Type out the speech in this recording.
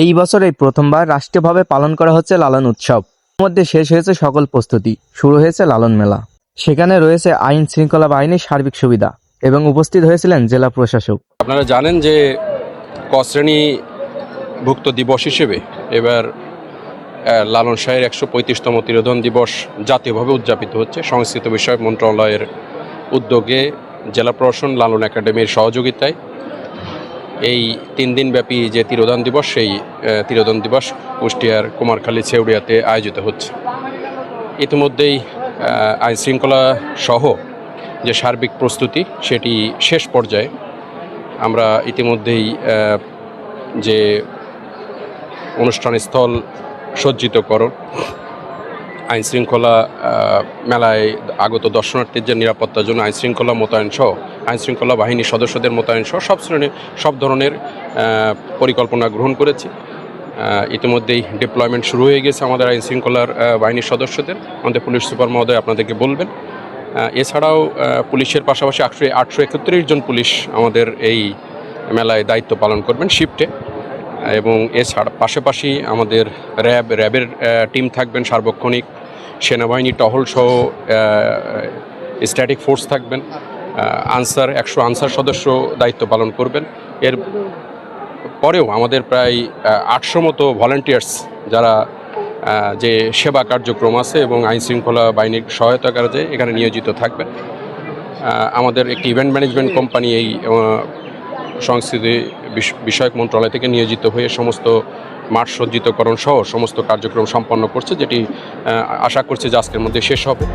এই বছর প্রথমবার রাষ্ট্রীয়ভাবে পালন করা হচ্ছে লালন উৎসব। মধ্যে শেষ হয়েছে সকল প্রস্তুতি, শুরু হয়েছে লালন মেলা। সেখানে রয়েছে আইন শৃঙ্খলা বাহিনীর সার্বিক সুবিধা এবং উপস্থিত হয়েছিলেন জেলা প্রশাসক। আপনারা জানেন যে ক শ্রেণীভুক্ত দিবস হিসেবে এবার লালন শাহের একশো পঁয়ত্রিশতম তিরোধন দিবস জাতীয়ভাবে উদযাপিত হচ্ছে। সংস্কৃত বিষয়ক মন্ত্রণালয়ের উদ্যোগে জেলা প্রশাসন লালন একাডেমির সহযোগিতায় এই তিন দিনব্যাপী যে তিরোধান দিবস সেই তিরোধান দিবস কুষ্টিয়ার কুমারখালী ছেউড়িয়াতে আয়োজিত হচ্ছে। ইতিমধ্যেই আহ, আইন শৃঙ্খলা সহ যে সার্বিক প্রস্তুতি সেটি শেষ পর্যায়ে আমরা ইতিমধ্যেই যে অনুষ্ঠানস্থল সজ্জিতকরণ আইন শৃঙ্খলা মেলায় আগত দর্শনার্থীর যে নিরাপত্তার জন্য আইন শৃঙ্খলা মোতায়েন সহ আইন শৃঙ্খলা বাহিনীর সদস্যদের মোতায়েন সহ সব শ্রেণির, সব ধরনের পরিকল্পনা গ্রহণ করেছি। ইতিমধ্যেই ডিপ্লয়মেন্ট শুরু হয়ে গেছে আমাদের আইন শৃঙ্খলার বাহিনীর সদস্যদের। আমাদের পুলিশ সুপার মহোদয় আপনাদেরকে বলবেন। এছাড়াও পুলিশের পাশাপাশি আটশো আটশো একত্রিশ জন পুলিশ আমাদের এই মেলায় দায়িত্ব পালন করবেন শিফটে এবং এছাড়া পাশাপাশি আমাদের র্যাব, র্যাবের টিম থাকবেন সার্বক্ষণিক, সেনাবাহিনী, টহল সহ স্ট্যাটিক ফোর্স থাকবেন আনসার, একশো আনসার সদস্য দায়িত্ব পালন করবেন। এর পরেও আমাদের প্রায় আটশো মতো ভলান্টিয়ার্স যারা যে সেবা কার্যক্রম আছে এবং আইন শৃঙ্খলা বাহিনীর সহায়তা কাজে এখানে নিয়োজিত থাকবেন। আমাদের একটি ইভেন্ট ম্যানেজমেন্ট কোম্পানি এই সংস্কৃতি বিষ- বিষয়ক মন্ত্রণালয় থেকে নিয়োজিত হয়ে সমস্ত মাঠ সজ্জিতকরণ সহ সমস্ত কার্যক্রম সম্পন্ন করছে, যেটি আশা করছে যে আজকের মধ্যে শেষ হবে।